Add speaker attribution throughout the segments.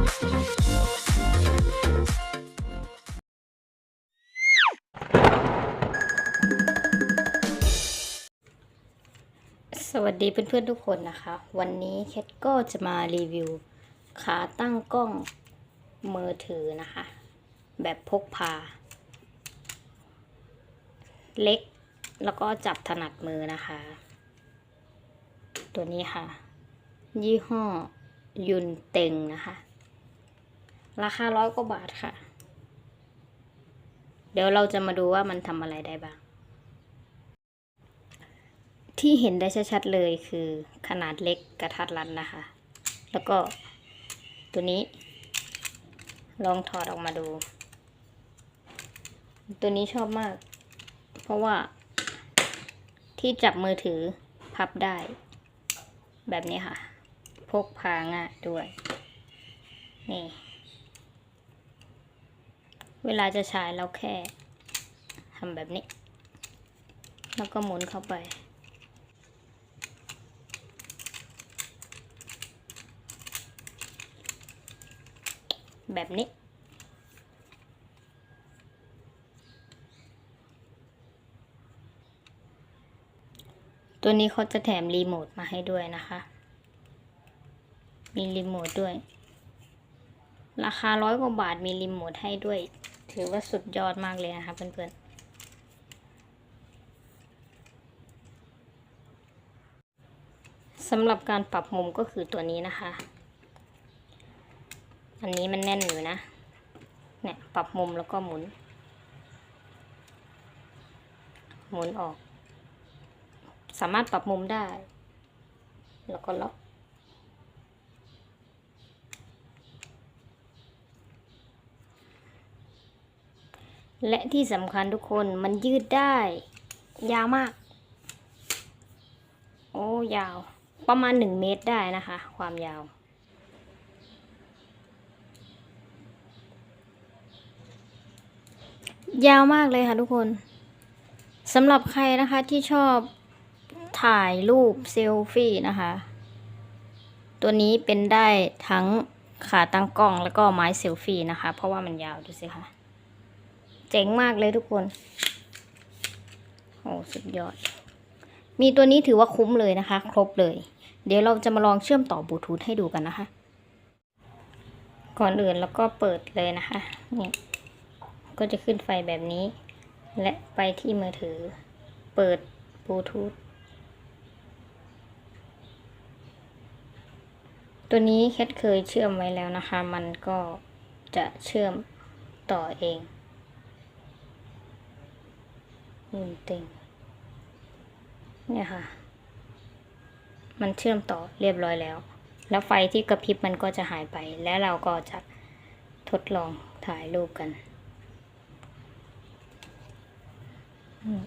Speaker 1: สวัสดีเพื่อนๆทุกคนนะคะ วันนี้แคทก็จะมารีวิว ขาตั้งกล้องมือถือนะคะ แบบพกพา เล็กแล้วก็จับถนัดมือนะคะ ตัวนี้ค่ะ ยี่ห้อยุนเต็งนะคะ ราคาร้อยกว่าบาทค่ะ เดี๋ยวเราจะมาดูว่ามันทำอะไรได้บ้าง ที่เห็นได้ชัดๆเลยคือขนาดเล็กกระทัดรัดนะคะ แล้วก็ตัวนี้ ลองถอดออกมาดู ตัวนี้ชอบมาก เพราะว่า ที่จับมือถือพับได้ แบบนี้ค่ะ พกพาง่ายด้วย นี่ เวลาจะใช้เราแค่ทำแบบนี้ แล้วก็หมุนเข้าไป แบบนี้ ตัวนี้เขาจะแถมรีโมทมาให้ด้วยนะคะ มีรีโมทด้วย ราคาร้อยกว่าบาทมีรีโมทให้ด้วย ถือว่าสุดยอดมากเลยนะคะเพื่อนๆสำหรับการปรับมุมก็คือตัวนี้นะคะ อันนี้มันแน่นอยู่นะ เนี่ยปรับมุมแล้วก็หมุน หมุนออก สามารถปรับมุมได้ แล้วก็ล็อก และที่สำคัญทุกคนมันยืดได้ ยาวมาก โอ้ยาว ประมาณหนึ่งเมตรได้นะคะ ความยาว ยาวมากเลยค่ะทุกคนสำหรับใครนะคะที่ชอบถ่ายรูปเซลฟี่นะคะ ตัวนี้เป็นได้ทั้งขาตั้งกล้องแล้วก็ไม้เซลฟี่นะคะ เพราะว่ามันยาวดูสิคะ เจ๋งมากเลยทุกคนโอ้สุดยอด มีตัวนี้ถือว่าคุ้มเลยนะคะ ครบเลย เดี๋ยวเราจะมาลองเชื่อมต่อบลูทูธให้ดูกันนะคะ ก่อนอื่นแล้วก็เปิดเลยนะคะเนี่ยก็จะขึ้นไฟแบบนี้ และไปที่มือถือ เปิดบลูทูธตัวนี้แคทเคยเชื่อมไว้แล้วนะคะ มันก็จะเชื่อมต่อเอง มุนเต็งเนี่ยค่ะ มันเชื่อมต่อเรียบร้อยแล้ว แล้วไฟที่กระพริบมันก็จะหายไป แล้วเราก็จะทดลองถ่ายรูปกัน อืม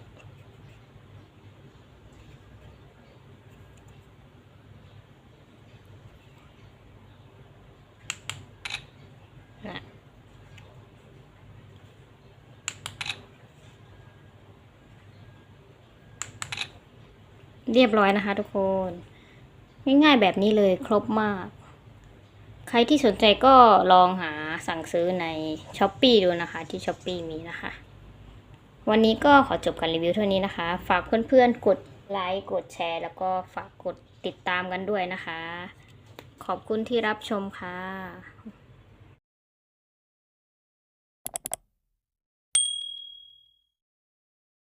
Speaker 1: เรียบร้อยนะคะทุกคน ง่ายๆแบบนี้เลยครบมาก ใครที่สนใจก็ลองหาสั่งซื้อใน s h อ p e e ดูนะคะ ที่ s h อ p e e มีนะคะ วันนี้ก็ขอจบการรีวิวเท่านี้นะคะ ฝากเพื่อนๆ กดไลค์กดแชร์ แล้วก็ฝากกดติดตามกันด้วยนะคะ ขอบคุณที่รับชมค่ะ